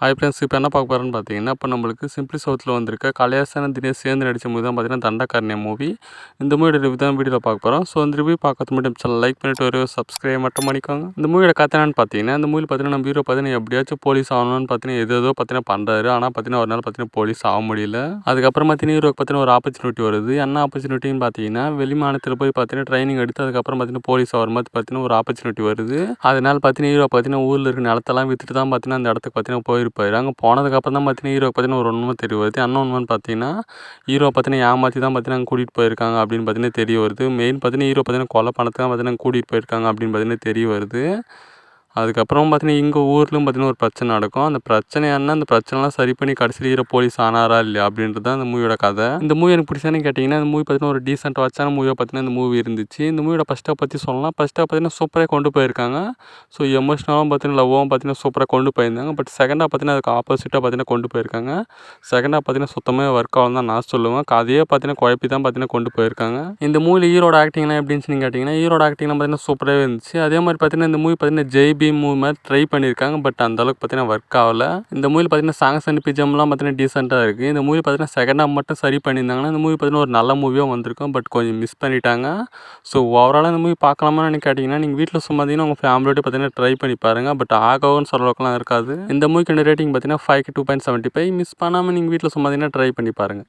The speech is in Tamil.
ஹாய் ஃப்ரெண்ட்ஸ் இப்போ என்ன பார்க்க போகிறேன்னு பார்த்தீங்கன்னா இப்போ நம்மளுக்கு சிம்பிளி சவுத்தில் வந்திருக்க கலையாசன தினேஷ் சேர்ந்து நடித்த மூவி தான் பார்த்தீங்கன்னா தண்டக்காரணிய மூவி இந்த மூவியோட ரிவ்யூ தான் வீடியோவில் பார்க்க போகிறோம் ஸோ அந்த ரிவ்யூ பார்க்கறது மட்டும் சேனல் லைக் பண்ணிட்டு ஒரு சப்ஸ்கிரைப் மட்டும் பண்ணிக்கோங்க. இந்த மூவியோட கதை என்னன்னு பார்த்தீங்கன்னா இந்த மூவி பார்த்தீங்கன்னா நம்ம ஹீரோ பார்த்தீங்கன்னா எப்படியாச்சும் போலீஸ் ஆகணும்னு பார்த்தீங்கன்னா எது ஏதோ பார்த்தீங்கன்னா பண்ணுறாரு ஆனால் பார்த்தீங்கன்னா ஒரு நாள் பார்த்தீங்கன்னா போலீஸ் ஆக முடியல. அதுக்கப்புறம் பார்த்தீங்கன்னா ஹீரோக்கு பார்த்தீங்கன்னா ஒரு ஆப்பர்ச்சுனிட்டி வருது. என்ன ஆப்பர்ச்சுனிட்டின்னு பார்த்தீங்கன்னா வெளி மாநிலத்தில் போய் பார்த்தீங்கன்னா ட்ரைனிங் எடுத்து அதுக்கப்புறம் பார்த்தீங்கன்னா போலீஸ் ஆகிற மாதிரி பார்த்தீங்கன்னா ஒரு ஆப்பர்ச்சுனிட்டி வருது. அதனால் பார்த்தீங்கன்னா ஹீரோ பார்த்தீங்கன்னா ஊரில் இருக்க நிலத்தெல்லாம் விற்றுட்டு தான் பார்த்தீங்கன்னா அந்த இடத்துக்கு பார்த்தீங்கன்னா போய் போயிருப்பார். அங்கே போனதுக்கப்புறம் தான் பார்த்தீங்கன்னா ஹீரோ பார்த்தீங்கன்னா ஒரு உண்மை தெரிய வருது. என்ன உண்மைன்னு பார்த்தீங்கன்னா ஹீரோ பார்த்தீங்கன்னா ஏமாற்றி தான் பார்த்தீங்கன்னா அங்கே கூட்டிகிட்டு போயிருக்காங்க அப்படின்னு பார்த்தீங்கன்னா தெரிய வருது. மெயின் பார்த்தீங்கன்னா ஹீரோ பார்த்தீங்கன்னா கொலை பணத்தை தான் பார்த்தீங்கன்னா கூட்டிகிட்டு போயிருக்காங்க அப்படின்னு பார்த்தீங்கன்னா தெரிய வருது. அதுக்கப்புறம் பார்த்தீங்கன்னா எங்கள் ஊர்லேயும் பார்த்தீங்கன்னா ஒரு பிரச்சனை நடக்கும். அந்த பிரச்சனை என்ன அந்த பிரச்சனைலாம் சரி பண்ணி கடைசியில் ஹீரோ போலீஸ் ஆனாரா இல்லையா அப்படின்றது தான் அந்த மூவியோட கதை. இந்த மூவி எனக்கு பிடிச்சானு கேட்டிங்கன்னா இந்த மூவி பார்த்தீங்கன்னா ஒரு டீசென்ட் வாட்சான மூவியாக பார்த்தீங்கன்னா இந்த மூவி இருந்துச்சு. இந்த மூவியோட ஃபஸ்ட்டை பற்றி சொல்லலாம். ஃபஸ்ட்டாக பார்த்தீங்கன்னா சூப்பராக கொண்டு போயிருக்காங்க. ஸோ எமோஷனலாகவும் பார்த்தீங்கன்னா லவ்வாகவும் பார்த்தீங்கன்னா சூப்பராக கொண்டு போயிருந்தாங்க. பட் செகண்டாக பார்த்தீங்கன்னா அதுக்கு ஆப்போசிட்டாக பார்த்தீங்கன்னா கொண்டு போயிருக்காங்க. செகண்டாக பார்த்தீங்கன்னா சுத்தமாக ஒர்க் ஆகும் தான் நான் சொல்லுவேன். கதையே பார்த்தீங்கன்னா குழப்பி தான் பார்த்தீங்கன்னா கொண்டு போயிருக்காங்க. இந்த மூவியில் ஹீரோட ஆக்டிங்லாம் எப்படின்னு இருந்துச்சுன்னு கேட்டிங்கன்னா ஹீரோட ஆக்டிங்லாம் பார்த்தீங்கன்னா சூப்பராகவே இருந்துச்சு. அதே மாதிரி பார்த்தீங்கன்னா இந்த மூவி பார்த்தீங்கன்னா ஜெய்பி மூவி மாதிரி ட்ரை பண்ணியிருக்காங்க பட் அந்தளவுக்கு பார்த்தீங்கன்னா ஒர்க் ஆகலை. இந்த மூவியில் பார்த்தீங்கன்னா சாங்ஸ் அண்ட் பிஜம்லாம் பார்த்தீங்கன்னா டீசெண்டாக இருக்குது இந்த மூவி பார்த்தீங்கன்னா செகண்ட் ஹாஃப் மட்டும் சரி பண்ணியிருந்தாங்கன்னா இந்த மூவி பார்த்தீங்கன்னா ஒரு நல்ல மூவியாக வந்திருக்கும் பட் கொஞ்சம் மிஸ் பண்ணிட்டாங்க. ஸோ ஓவராலாக இந்த மூவி பார்க்கலாமான்னு நீங்கள் கேட்டிங்கன்னா நீங்கள் வீட்டில் சும்மா உங்கள் ஃபேமிலியோட பார்த்தீங்கன்னா ட்ரை பண்ணி பாருங்கள் பட் ஆகவும் சொல்கிறவங்களுக்குலாம் இருக்காது. இந்த மூவிக்கு ரேட்டிங் பார்த்தீங்கன்னா five two point seventy five miss பண்ணாமல் நீங்கள் வீட்டில் சும்மா ட்ரை பண்ணி பாருங்கள்